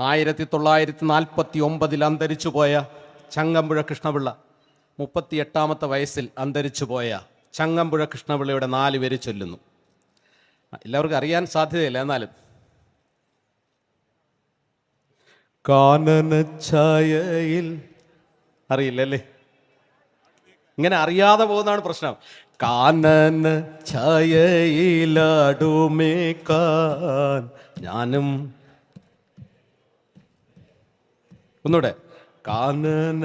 ആയിരത്തി തൊള്ളായിരത്തി നാൽപ്പത്തി ഒമ്പതിൽ അന്തരിച്ചു പോയ ചങ്ങമ്പുഴ കൃഷ്ണപിള്ള മുപ്പത്തി എട്ടാമത്തെ വയസ്സിൽ അന്തരിച്ചു പോയ ചങ്ങമ്പുഴ കൃഷ്ണപിള്ളയുടെ നാല് പേര് ചൊല്ലുന്നു. എല്ലാവർക്കും അറിയാൻ സാധ്യതയില്ല എന്നാലും. കാനനഛായയിൽ. അറിയില്ലല്ലേ? ഇങ്ങനെ അറിയാതെ പോകുന്നതാണ് പ്രശ്നം. കാനന ഛായയിലാടുമേ കാൻ ഞാനും ഒന്നൂടെ കാനന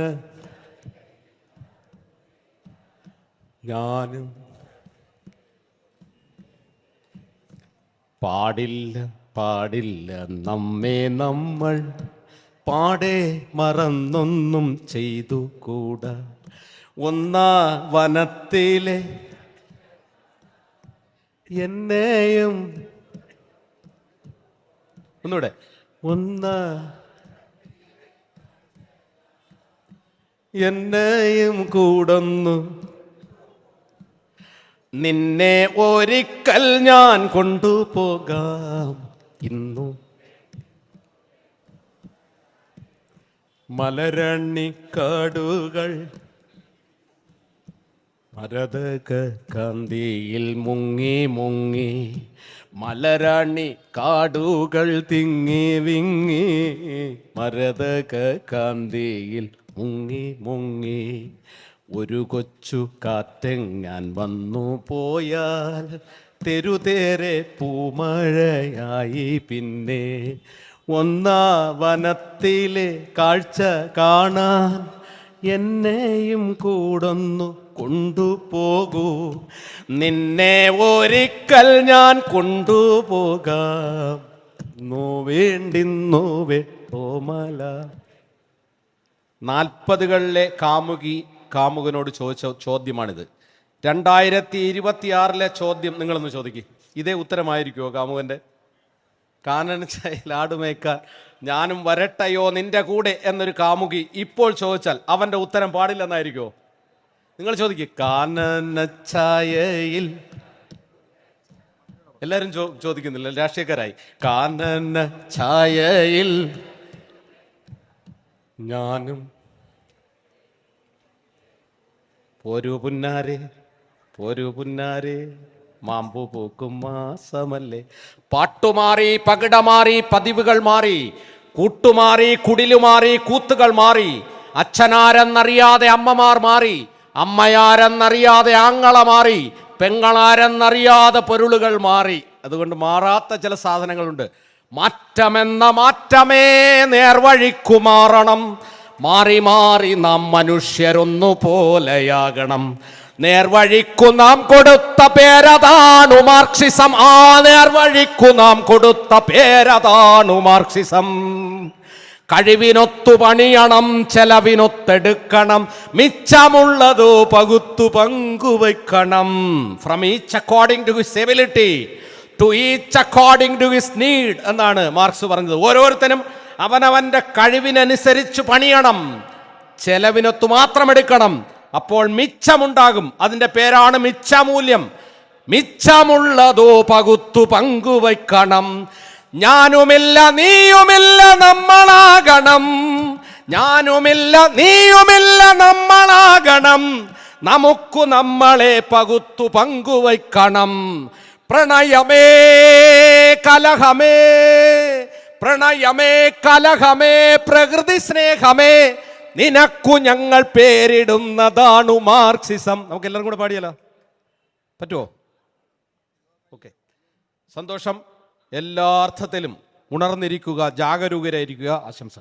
ഞാനും പാടില്ല പാടില്ല നമ്മെ നമ്മൾ. പാടെ മറന്നൊന്നും ചെയ്തു കൂട. ഒന്നാ വനത്തിലെ എന്നെയും. ഒന്നൂടെ ഒന്ന് എന്നെയും കൂടന്നു. നിന്നെ ഒരിക്കൽ ഞാൻ കൊണ്ടുപോകാം ഇന്നു. മലരണ്ണിക്കാടുകൾ മരതക കാന്തിയിൽ മുങ്ങി മുങ്ങി മലരാണി കാടുകൾ തിങ്ങി വിങ്ങി മരതക കാന്തിയിൽ മുങ്ങി മുങ്ങി. ഒരു കൊച്ചു കാറ്റെങ്ങാൻ വന്നു പോയാൽ തെരുതേരെ പൂമഴയായി പിന്നെ. ഒന്നാ വനത്തിലെ കാഴ്ച കാണാൻ എന്നെയും കൂടൊന്നു കൊണ്ടുപോകൂ. നിന്നെ ഒരിക്കൽ ഞാൻ കൊണ്ടുപോകാം. നോവേണ്ടി നോവേ ഓമല. നാൽപ്പതുകളിലെ കാമുകി കാമുകനോട് ചോദിച്ച ചോദ്യമാണിത്. രണ്ടായിരത്തി ഇരുപത്തിയാറിലെ ചോദ്യം നിങ്ങളൊന്ന് ചോദിക്കും. ഇതേ ഉത്തരമായിരിക്കുമോ കാമുകന്റെ കാനനച്ചായിൽ ആടുമേക്കാൻ ഞാനും വരട്ടയോ നിന്റെ കൂടെ എന്നൊരു കാമുകി ഇപ്പോൾ ചോദിച്ചാൽ അവന്റെ ഉത്തരം പാടില്ലെന്നായിരിക്കുമോ നിങ്ങൾ ചോദിക്കുക കാനനച്ചായയിൽ എല്ലാവരും ചോദിക്കുന്നില്ല രാഷ്ട്രീയക്കാരായി. കാനന ഛായയിൽ ഞാനും പോരു പുന്നാരെ പോരു പുന്നാരെ. മാമ്പു പൂക്കും മാസമല്ലേ. പാട്ടുമാറി പകിട മാറി പതിവുകൾ മാറി. കൂട്ടുമാറി കുടിലുമാറി കൂത്തുകൾ മാറി. അച്ഛനാരെന്നറിയാതെ അമ്മമാർ മാറി. അമ്മയാരെന്നറിയാതെ ആങ്ങള മാറി. പെങ്ങളാരെന്നറിയാതെ പൊരുളുകൾ മാറി. അതുകൊണ്ട് മാറാത്ത ചില സാധനങ്ങളുണ്ട്. മാറ്റമെന്ന മാറ്റമേ നേർവഴിക്കു മാറണം. മാറി മാറി നാം മനുഷ്യരൊന്നു പോലെയാകണം. നേർവഴിക്കു നാം കൊടുത്ത പേരതാണു മാർക്സിസം. ആ നേർവഴിക്കു നാം കൊടുത്ത പേരതാണു മാർക്സിസം. കഴിവിനൊത്തു പണിയണം ചെലവിനൊത്തെടുക്കണം മിച്ചമുള്ളതോ പകുത്തു പങ്കുവയ്ക്കണം. From each according to his ability to each according to his need എന്നാണ് മാർക്സ് പറഞ്ഞത്. ഓരോരുത്തരും അവനവന്റെ കഴിവിനനുസരിച്ച് പണിയണം. ചെലവിനൊത്തു മാത്രം എടുക്കണം. അപ്പോൾ മിച്ചമുണ്ടാകും. അതിന്റെ പേരാണ് മിച്ചമൂല്യം. മിച്ചമുള്ളതോ പകുത്തു പങ്കുവയ്ക്കണം. ഞാനുമില്ല നീയുമില്ല നമ്മളാകണം. ഞാനുമില്ല നീയുമില്ല നമ്മളാകണം. നമുക്ക് നമ്മളെ പകുത്തു പങ്കുവയ്ക്കണം. പ്രണയമേ കലഹമേ പ്രണയമേ കലഹമേ പ്രകൃതി സ്നേഹമേ നിനക്കു ഞങ്ങൾ പേരിടുന്നതാണു മാർക്സിസം. നമുക്ക് എല്ലാവരും കൂടെ പാടിയല്ലോ പറ്റുമോ ഓക്കെ. സന്തോഷം. എല്ലാ അർത്ഥത്തിലും ഉണർന്നിരിക്കുക ജാഗരൂകരായിരിക്കുക. ആശംസ